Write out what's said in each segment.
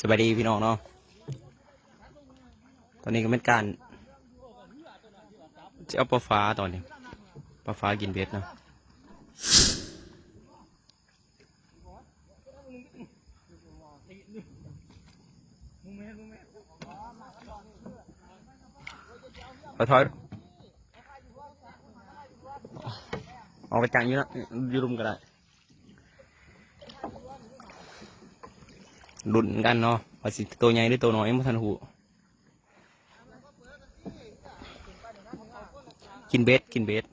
สบายดีพี่น้องเนาะ ตอนนี้ก็เป็นการจะเอาปลาฟ้าตอนนี้ปลาฟ้ากินเบ็ดเนาะปลาทอยเอาไปจังอยู่นะอยูรุมก็ได้ ดุนกันเนาะว่าสิตัวใหญ่หรือตัวน้อยไม่ทันหูกินเบ็ดกินเบ็ด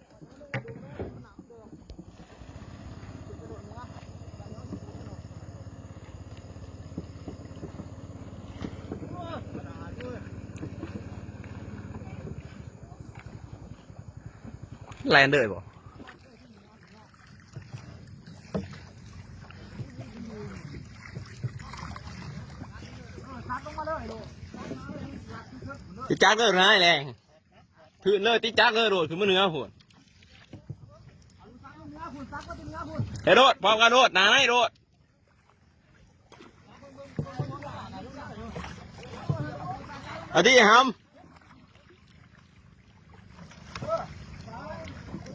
แลนเดอร์บ่ จักเลยนะไอ้แรงพื้นเลยติจักเลยโดดขึ้นมาเหนื้อหุ่นเฮ้โดดพร้อมกันโดดนาไหนโดดเอาที่หำ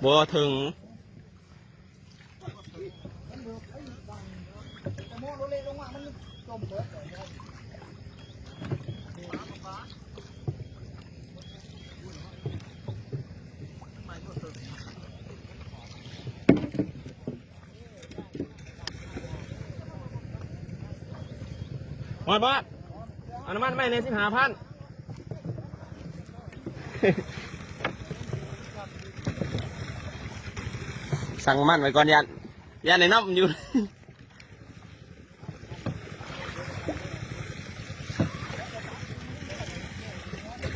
บัวถึงหมามันจมเบิด บอสเอาน้ำมันไม่ในสิบหาพันสั่งมันไว้ก่อนยันยันในน้ำอยู่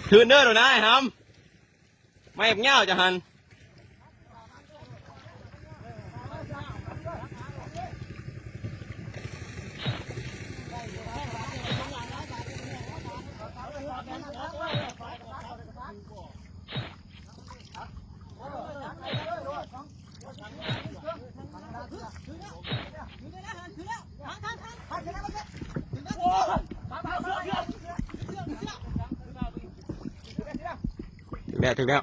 คืนเด้อหนูนะไอ้ฮัมไม่เงี้ยวจะหัน ถึงแล้ว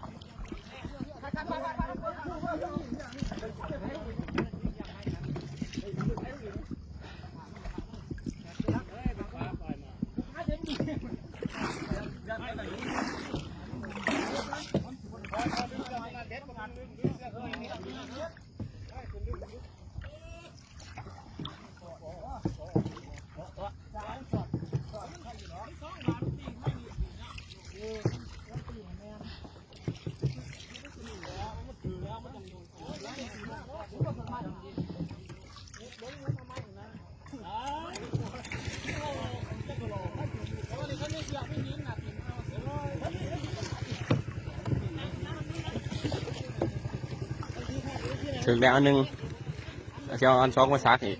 ถึงแล้วอันหนึ่งเชียวอันสองมาซักอีก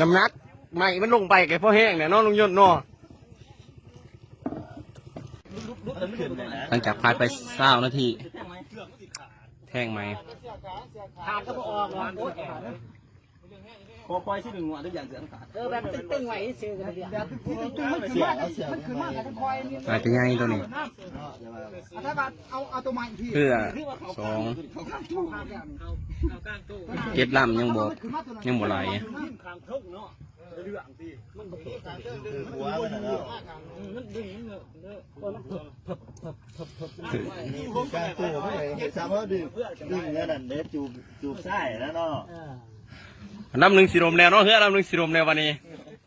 น้ำหนักไม่มันลงไปแกพ่อแห้งเนี่ยน้องลุงยนต์เนาะหลังจากพายไปเศร้านาที แท่งไหมขาดก็พอออกหรอกโอ๊ยพอปล่อยที่หนึ่งหัวทุกอย่างเสียงขาดเออแบบตึงๆไว้ซื่อกันเดียวแบบตึงๆมันขึ้นมามันขึ้นมากันทั้งคอยนี่อาจจะง่ายตัวนี้ถ้าบาเอาเอาตัวใหม่พี่เพื่อสองเจ็ดลำยังบกยังบ่ไหลขางทุ่งเนาะหัวมันนะเนาะมันดึงเนอะเนอะนี่คือกลางตัวไม่เห็นซ้ำว่าดึงดึงแล้วนั่นเด้จูบจูบไส้แล้วเนาะ น้ำหนึ่งสีลมแนวเนาะเฮ้ยน้ำหนึ่งสีลมแนววันนี้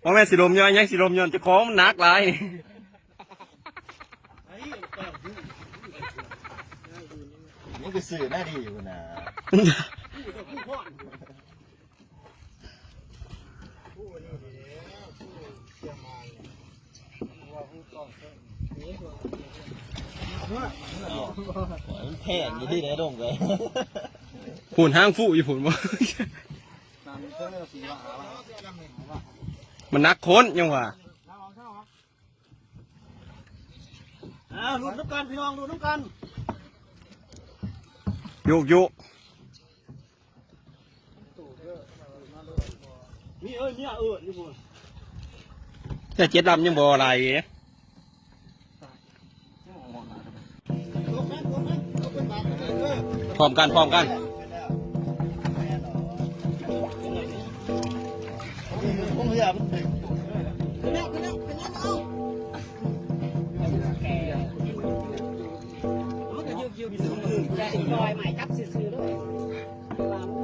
ว่าแม่นสีลมย้อนยังสีลมย้อนเจะของมันหนักหลายนี่นี่คือสื่อหน้าดีอยู่นะมันแพงอยู่ที่ไหนดงเลยหุ่นห้างฟูอยู่หุ่นบ่ มันนักค้นยังว่าอ้าวดูน้ำกันพี่น้องดูน้ำกันโยกโยกนี่เอ้ยเนี่ยเออนี่บุญแต่เจ็ดลำยังบ่อะไรเอ๊ะพร้อมกันพร้อมกัน ลอยใหม่จับซื่อๆด้วย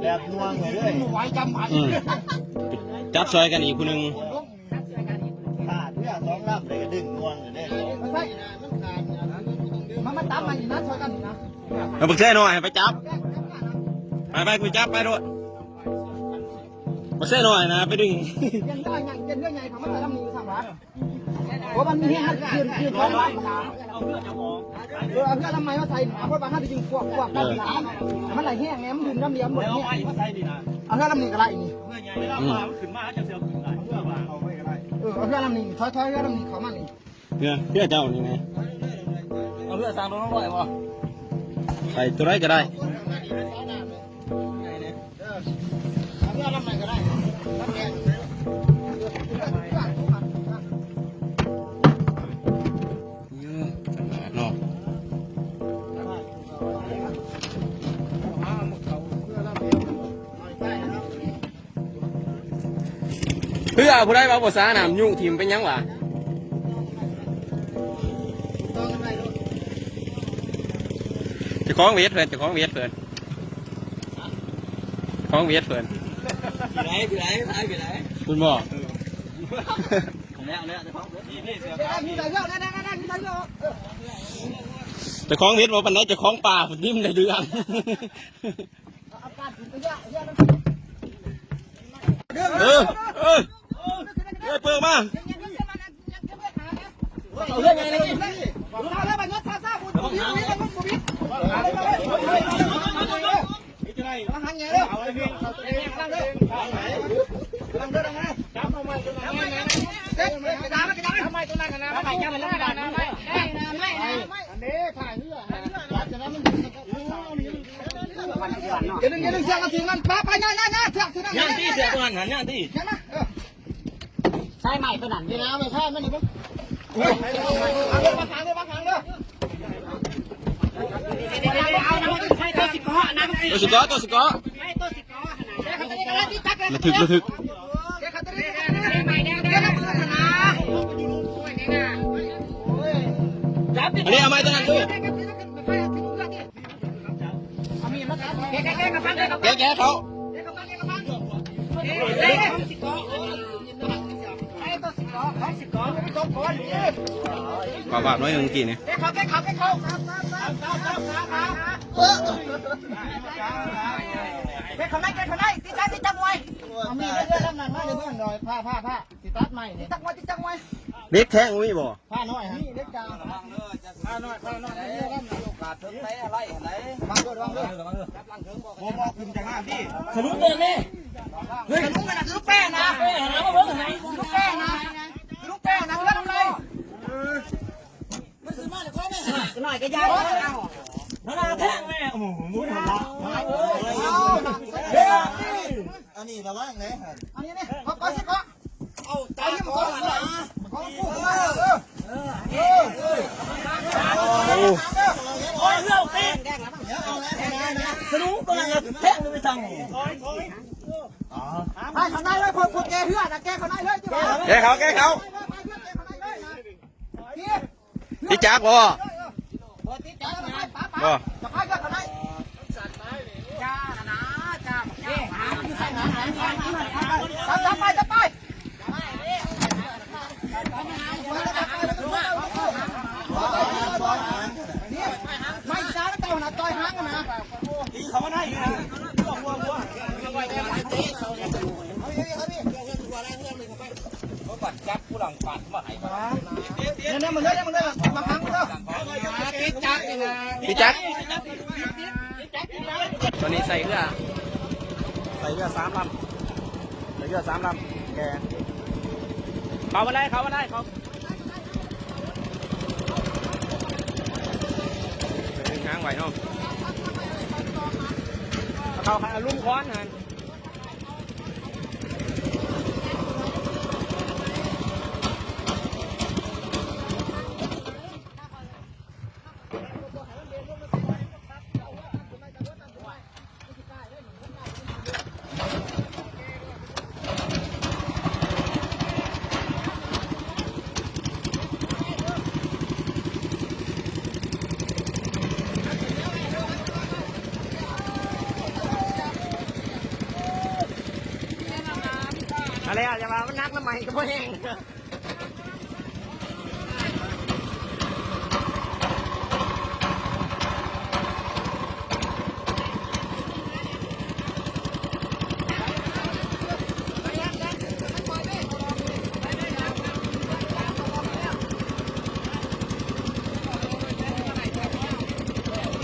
แบบน่วงเลยด้วยไว้จำใหม่อืมจับซอยกันอีกคนหนึ่งขาดเรือสองลำเลยก็ดึงน่วงอยู่ได้เลยไม่ใช่มันมันตามมาอีกนะช่วยกันนะเอาบักเซ่หน่อยไปจับไปไปกูจับไปด้วยบักเซ่หน่อยนะไปดึงยังได้ยังยังเรื่องใหญ่ทำมันใส่ลำนี้สั่ง โอ้มันมีให้คืนคืนท้องร้านขาเอาเพื่อนจะมองเออเอาเพื่อนลำไมมาใส่เอาเพื่อนบางท่านไปยิงพวกพวกกันหลามันไหลแห้งไงมันดื่มน้ำเลี้ยงหมดเนี่ยเอาเพื่อนลำนี้ก็ไรนี่เพื่อนใหญ่เวลาปลามันขึ้นมาจะเสียขึ้นได้เพื่อวางเอาไว้ก็ได้เออเอาเพื่อนลำนี้ถอยถอยเพื่อนลำนี้เขามันนี่เพื่อเพื่อเจ้านี่ไงเอาเพื่อนสร้างรถน้องร้อยป่ะใส่ตัวไรก็ได้เอาเพื่อนลำไหนก็ได้ลำแกง อผู้ได้บ่ภาษาหนามยุ่งทีมเป็นยังวะเจะคล้าของเวทเพื่อนเจะคล้าของเวทเพื่อนคล้องเวทเพื่อนกี่ไรกี่ไรไรกี่ไรคุณบอกของแล้วเนี่ยจะพักนี่นี่เสียได้มีใส่เรื่องได้ได้ได้มีใส่เรื่องเจะคล้าของเวทบอกปันไดเจะคล้าของป่าผมนิ่มในเรื่องอาการถึงไปเยอะเยอะเออเออเออเปิดมา เอาเรื่องไงเลยเอาเรื่องไปงดซาซาบุญบุญบุญบุญบุญมาหันไงเร็ว เอาไอ้พี่ ลังเด้อลังเด้อลังเด้อจับเอาไม้ตัวนั้นเด็กกระดาษกระดาษทำไมตัวนั้นนะไม่จับมันกระดาษนะไม่ได้นะไม่อันนี้ถ่ายเรือจะนั้นมันอย่าดึงอย่าดึงเสียงกันถึงกันป้าไปง่ายง่ายง่ายเสียงถึงนั่น ย่างที่เสียตัวนั้นย่างที่ ใช่ ไหมใช่ใหม่ตัวนั้นนี่นะไม่ใช่ไม่นี่ปุ๊บเอาเรื่องมาขังเรื่องมาขังเรื่องเอาน้ำใช้ตัวสิบก้อน้ำตัวสกอตัวสกอใช้ตัวสิบก้อขนาดนี้ระทึกระทึกเดี๋ยวเขาจะได้ใหม่แดงเดี๋ยวนะจับอันนี้เอาไม้ตัวนั้นดูเอามีดมาจับแกแกกระฟังแกกระแกฟังแกเขาแกกระฟังแกกระฟังเฮ้ยสิบก้อไอ้ ตัวสิบก้อเขาบาน้อยหนึ่งกี่เนี่ยเขาแกเขาแกเขาครับครับครับครับครับครับเขาไหนแกเขาไหนติดใจติดจังไว้เอามีดเรื่อยๆทำงานมาเรื่อยๆหน่อยผ้าผ้าผ้าติดตัดใหม่ติดจังไว้ติดจังไว้เด็กแข้งอุ้ยบ่ผ้าน้อยฮะนี่เด็กจ้าผ้าน้อยผ้าน้อยเรื่อยๆนั่นโอกาสถึงไหนอะไรไหนวางด้วยวางด้วยโมมอขึ้นจากหน้าพี่สรุปเลยนี่เฮ้ยสรุปเลยนะสรุปแป้งนะแป้งนะมาเบิ่งหนสรุปแป้งนะ ป้งนะเพื่อนทำไรมันซื้อมาเลยก็ไม่หน่อยก็ยากเอานานาแทงแม่โอ้โหมุ้งหัวเราะอันนี้ระวังเลยอันนี้นี่ก็ก็สิก็เอาตายมันก็นะก็ฟูเออเออเออโอ้โอ้ยเรื่องตีสนุกตัวนั้นแท่งไม่สั่งให้ทำได้เลยพวกแกเพื่อนนะแกเขาได้เลยแกเขาแกเขาพี่ จักบ่ติดจ้าไปป้าบ่จะพายก็เขาได้จ้านะจ้าหาใส่หาหาหาจะไปจะไปไม่จ้าแล้วเต่านะต่อยหางเขามาได้อีกนะหัวหัวหัวเขาปัดจับผู้หลังปัดมาให้มาเนี่ยเนี่ยมันเลยมันเลยมาหางกันเถอะติดจ้าจริงนะ พี่จักตอนนี้ใส่เรือใส่เรือสามลำใส่เรือสามลำแกเขามาได้เขามาได้เขาดึงหางไหวเนาะเขาเขาลุ่มค้อนหัน อะไรอะอย่ามามันนักน้ำใหม่ก็ไม่แห้ง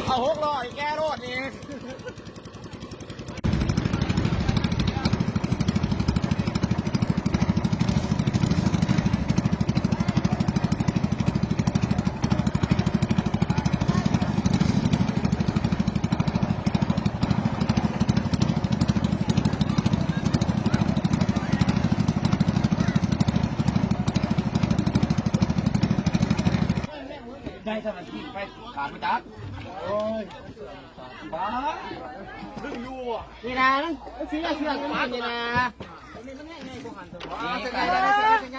เอาหกร้อยแกรดนี่ ได้เท่านั้นที่ไปขาดไปจับโอ้ยบ้าดึงอยู่อะนี่นะเชื่อเชื่อมานี่นะนี่ไก่ได้เป็นไง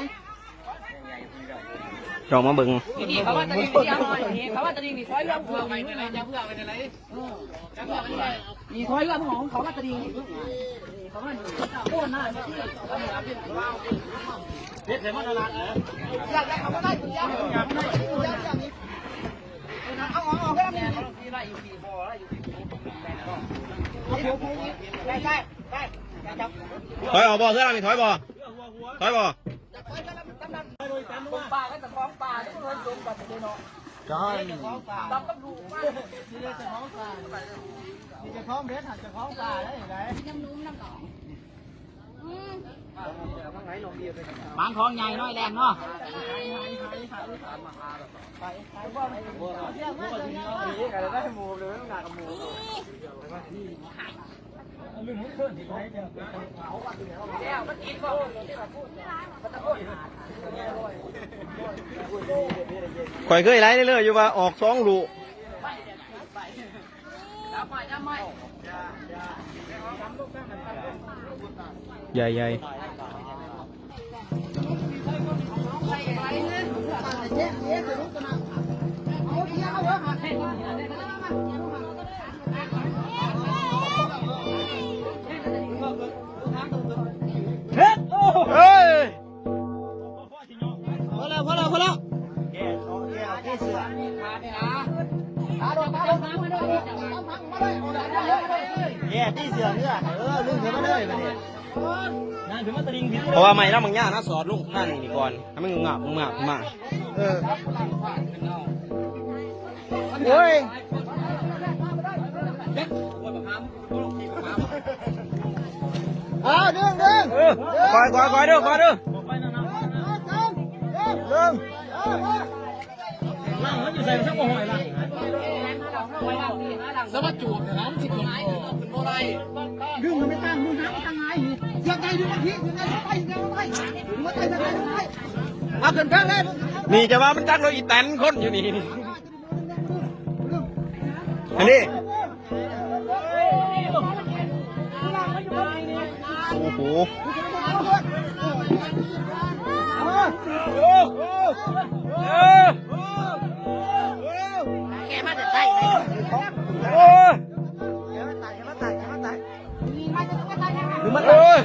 ลองมาเบิ่งนี่เขาว่าตะลิงนี่อร่อยนี่เขาว่าตะลิงนี่คอยเรื่องเพื่อไปไหนจะเพื่อไปไหนจะเพื่อไปไหนนี่คอยเรื่องของเขาว่าตะลิงนี่เขาว่าโค่นหน้าเนี่ยเด็ดเสร็จมันอะไรเหรออยากได้เขาก็ได้คุณย่าคุณย่าคุณย่าอย่างนี้เอาเอาเอาแค่นี้ ที่ไล่อยู่ที่บ่อไล่อยู่ที่ ได้ได้ได้ ถอยออกบ่เสื้อมีถอยบ่ถอยบ่ปลาก็จะคล้องปลาต้องเลยจมกับเนาะใช่รับต้องดูว่านี่จะคล้องปลานี่จะคล้องเบ็ดหันจะคล้องปลาได้ไหนบางของใหญ่น้อยแรงเนาะ ข่อยเคยไล่เรื่อยๆอยู่ว่าออกสองลูกจับไม่จับไม่ใหญ่ใหญ่ ราะว่าไม่แล้วมึงย่านะสอดลุงนั่นนี่ก่อนให้มันงาบงาบมาเออโอ้ยเอาดึงดึงเออคอยคอยคอยเด้อคอยเด้อเริ่มล่างมันอยู่ใส่ทั้งหัวหอยล่า งสวัสดีนะมันสิบคนเป็นโบราณดึงมันไม่ตั้งมึงหาตั้งไงยังไงดูมันที่ยังไงไปยังไงไปมันไปยังไงไปเอาขึ้นข้างเลยนี่จะว่ามันจักเราอีแตนคนอยู่นี่อันนี้เโอ้โหเออ โอ้ย เดี๋ยวมาตัดเดี๋ยวมาตัดเดี๋ยวมาตัดมีมาจะต้างมาตัดยังมันอ้ย